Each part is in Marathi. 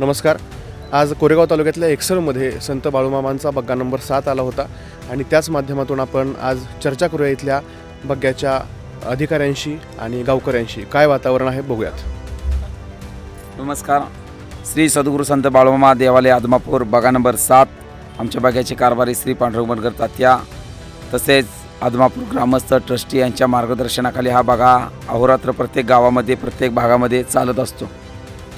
नमस्कार. आज कोरेगाव तालुक्यातल्या एक्सलमध्ये संत बाळूमामांचा बग्गा नंबर सात आला होता आणि त्याच माध्यमातून आपण आज चर्चा करूया इथल्या बग्ग्याच्या अधिकाऱ्यांशी आणि गावकऱ्यांशी. काय वातावरण आहे बघूयात. नमस्कार. श्री सद्गुरू संत बाळूमामा देवालय आदमापूर बगा नंबर सात. आमच्या बागेचे कारभारी श्री पांडुरंगमनकर तात्या तसेच आदमापूर ग्रामस्थ ट्रस्टी यांच्या मार्गदर्शनाखाली हा बघा अहोरात्र प्रत्येक गावामध्ये प्रत्येक भागामध्ये चालत असतो.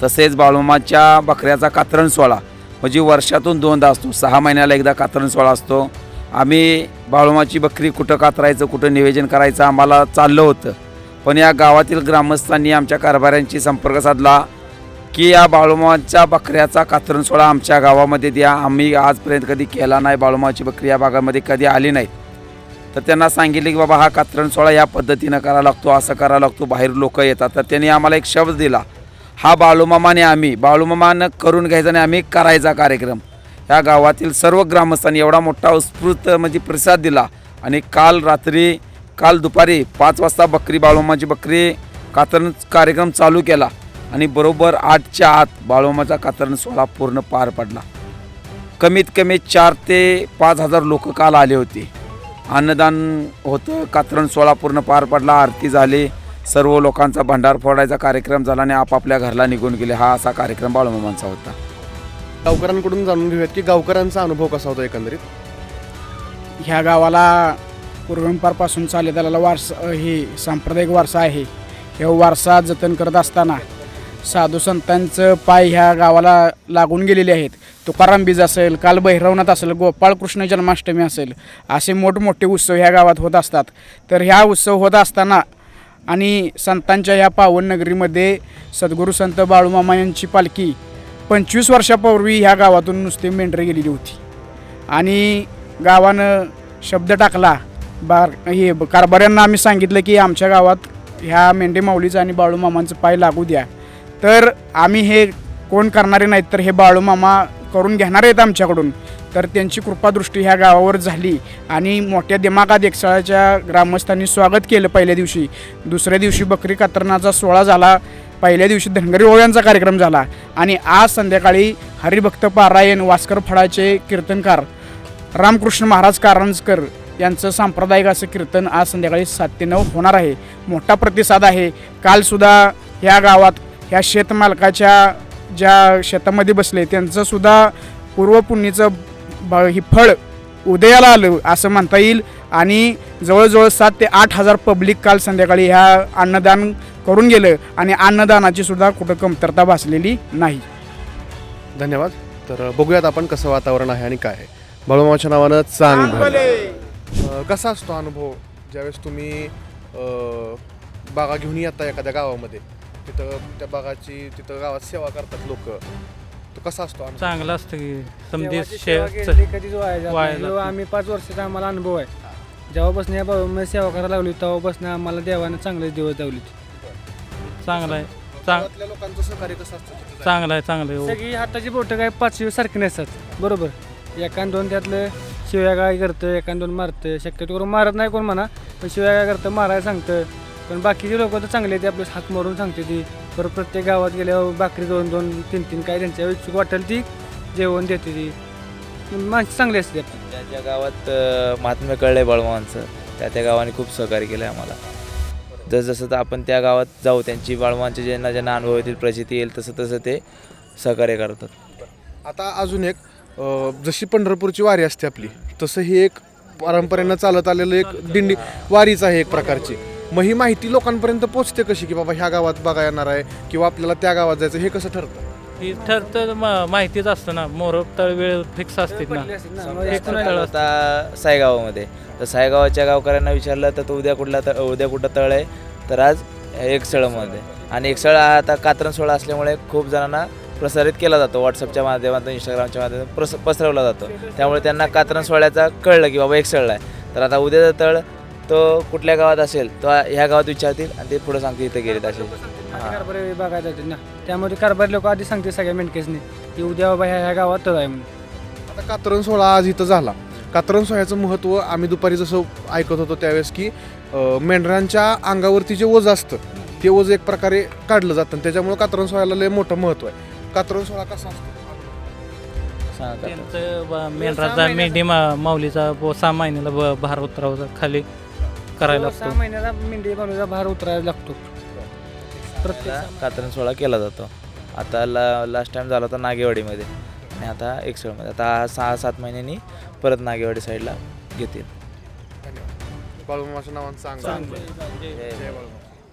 तसेच बाळूमाच्या बकऱ्याचा कातरण सोहळा. म्हणजे वर्षातून दोनदा असतो. सहा महिन्याला एकदा कातरण सोहळा असतो. आम्ही बाळूमाची बकरी कुठं कातरायचं कुठं निवेदन करायचं आम्हाला चाललं होतं. पण या गावातील ग्रामस्थांनी आमच्या कारभाऱ्यांशी संपर्क साधला की या बाळूमाच्या बकऱ्याचा कातरण सोहळा आमच्या गावामध्ये द्या. आम्ही आजपर्यंत कधी केला नाही बाळूमाची बकरी या भागामध्ये कधी आली नाही. तर त्यांना सांगितले की बाबा हा कातरण सोहळा या पद्धतीनं करावा लागतो असं करावा लागतो बाहेर लोक येतात. तर त्यांनी आम्हाला एक शब्द दिला. हा बाळूमामाने आम्ही बाळूमामानं करून घ्यायचा आणि आम्ही करायचा कार्यक्रम. या गावातील सर्व ग्रामस्थांनी एवढा मोठा उत्स्फूर्त म्हणजे प्रतिसाद दिला आणि काल रात्री काल दुपारी पाच वाजता बकरी बाळूमाची बकरी कातरण कार्यक्रम चालू केला आणि बरोबर आठच्या आत बाळूमाचा कातरण सोहळा पूर्ण पार पडला. कमीत कमी चार ते पाच हजार लोक काल आले होते. अन्नदान होतं कातरण सोहळा पूर्ण पार पडला आरती झाली सर्व लोकांचा भंडार फोडायचा कार्यक्रम झाला आणि आपापल्या घरला निघून गेले. हा असा कार्यक्रम बाळूमामांचा होता. गावकऱ्यांकडून जाणून घेऊयात की गावकऱ्यांचा अनुभव कसा होता एकंदरीत? ह्या गावाला पूर्वंपारपासून चालत आलेला वारसा हे सांप्रदायिक वारसा आहे. हे वारसा जतन करत असताना साधू संतांचं पाय ह्या गावाला लागून गेलेले आहेत. तुकाराम बीज असेल काल भैरवनाथ असेल गोपाळकृष्ण जन्माष्टमी असेल असे मोठमोठे उत्सव ह्या गावात होत असतात. तर ह्या उत्सव होत असताना आणि संतांच्या ह्या पावन नगरीमध्ये सद्गुरू संत बाळूमामा यांची पालखी पंचवीस वर्षापूर्वी ह्या गावातून नुसती मेंढरे गेलेली होती. आणि गावानं शब्द टाकला बार हे कारभाऱ्यांना आम्ही सांगितलं की आमच्या गावात ह्या मेंढे माऊलीचं आणि बाळूमामांचं पाय लागू द्या. तर आम्ही हे कोण करणारे नाहीत तर हे बाळूमामा करून घेणार आहेत आमच्याकडून. तर त्यांची कृपादृष्टी ह्या गावावर झाली आणि मोठ्या दिमागात एकसाळ्याच्या ग्रामस्थांनी स्वागत केलं पहिल्या दिवशी. दुसऱ्या दिवशी बकरी कातरणाचा सोहळा झाला. पहिल्या दिवशी धनगरी ओव्यांचा कार्यक्रम झाला. आणि आज संध्याकाळी हरिभक्त पारायण वास्कर फळाचे कीर्तनकार रामकृष्ण महाराज कारंजकर यांचं सांप्रदायिक असं कीर्तन आज संध्याकाळी सात ते नऊ होणार आहे. मोठा प्रतिसाद आहे. कालसुद्धा ह्या गावात ह्या शेतमालकाच्या ज्या शेतामध्ये बसले त्यांचं सुद्धा पूर्वपुण्यचं ब ही फळ उदयाला आलं असं म्हणता येईल. आणि जवळजवळ सात ते आठ हजार पब्लिक काल संध्याकाळी ह्या अन्नदान करून गेलं आणि अन्नदानाची सुद्धा कुठं कमतरता भासलेली नाही. धन्यवाद. तर बघूयात आपण कसं वातावरण आहे आणि काय आहे. बाळूमामाच्या नावानं चांग भरलं. अं, कसा असतो अनुभव ज्यावेळेस तुम्ही अं, बागा घेऊन येता एखाद्या गावामध्ये? तिथं त्या बागाची तिथं गावात सेवा करतात लोक तो कसा असतो अनुभव? चांगलं असतं की समधी देवाची सेवा केली कधीच वाया जात वाया नाही. जात ह्यो नाही. आम्ही पाच वर्षाचा आम्हाला अनुभव आहे जेव्हापासून या बाबा सेवा करायला लागली तेव्हापासून आम्हाला देवाने चांगले दिवस दावले चांगलं आहे चांग गावातल्या लोकांचं सहकार्य कसं असतं तिथं जायला? चांगलं आहे चांगलं आहे हो. सगळी हाताची बोटं काय पाचवी सारखी नसतात बरोबर एकान दोन त्यातलं शिव्या काय करतं एकान दोन मारतं शक्यतो करून मारत नाही कोण म्हणा पण शिव्या काय करतं मारायला सांगतं पण बाकीचे लोक तर चांगले ते आपले हात मारून सांगते ती. परत प्रत्येक गावात गेल्यावर बाकरी दोन दोन तीन तीन काय त्यांच्या इच्छुक वाटेल ती जेवण देते ती. माणसं चांगली असते आपली. ज्या ज्या गावात अ, महात्म्य कळलं आहे बाळमामांचं त्या त्या गावाने खूप सहकार्य केलं आहे आम्हाला. जसं जसं तर आपण त्या गावात जाऊ त्यांची बाळमामांचे ज्यांना ज्यांना अनुभव येतील प्रचिती येईल तसं तसं ते सहकार्य करतात. आता अजून एक अं, जशी पंढरपूरची वारी असते आपली तसं ही एक परंपरेनं चालत आलेलं एक दिंडी वारीच आहे एक प्रकारची. मग ही माहिती लोकांपर्यंत पोहोचते कशी की बाबा ह्या गावात बघा येणार आहे किंवा आपल्याला त्या गावात जायचं हे कसं ठरतं? ही ठरतं म- माहितीच असतं ना. मोर तळ वेळ फिक्स असते ना. एक तळ. असतं. सायगावामध्ये. तर सायगावाच्या गावकऱ्यांना विचारलं तर तो उद्या कुठला तळ उद्या कुठं तळ आहे? तर आज एकसळमध्ये आणि एकसळ हा आता कात्रण सोहळा असल्यामुळे खूप जणांना प्रसारित केला जातो. व्हॉट्सअपच्या माध्यमातून इंस्टाग्रामच्या माध्यमातून प्रस पसरवला जातो. त्यामुळे त्यांना कात्रण सोहळ्याचा कळलं की बाबा एकसळला आहे. तर आता उद्याचा तळ तो कुठल्या गावात असेल तो ह्या गावात विचारतील आणि ते पुढे सांगतील इथं गेलेत असे. हां. कारभारी बघायला जाते ना त्यामध्ये कारभारी लोक आधी सांगते सगळ्या मेंढकेसनी की उद्या बाबा ह्या ह्या गावात तळ आहे म्हणून. आता कातरण सोहळा आज इथं झाला. कातरण सोहळ्याचं महत्त्व आम्ही दुपारी जसं ऐकत होतो त्यावेळेस की अं, मेंढरांच्या अंगावरती जे ओझ असतं ते ओझ एक प्रकारे काढलं जातं. आणि त्याच्यामुळं कातरण सोहळ्याला लय मोठं महत्त्व आहे. कात्रण सोहळा कसा असतो? त्यांचं ब- मेंढराचा मेंढी मा- माऊलीचा ब- सहा महिन्याला ब- भार उतरावचा खाली. करायला सहा लागतो. महिन्याला मेंढी बनवायचा भार उतरायला लागतो. प्रत्येक कात्रण सोहळा केला जातो. आता ला लास्ट टाइम झाला होता नागेवाडीमध्ये. आणि आता एकसळमध्ये आता हा सहा सात महिन्यांनी परत नागेवाडी साईडला घेतील. धन्यवाद बाळूमामाच्या नावानं सांग जय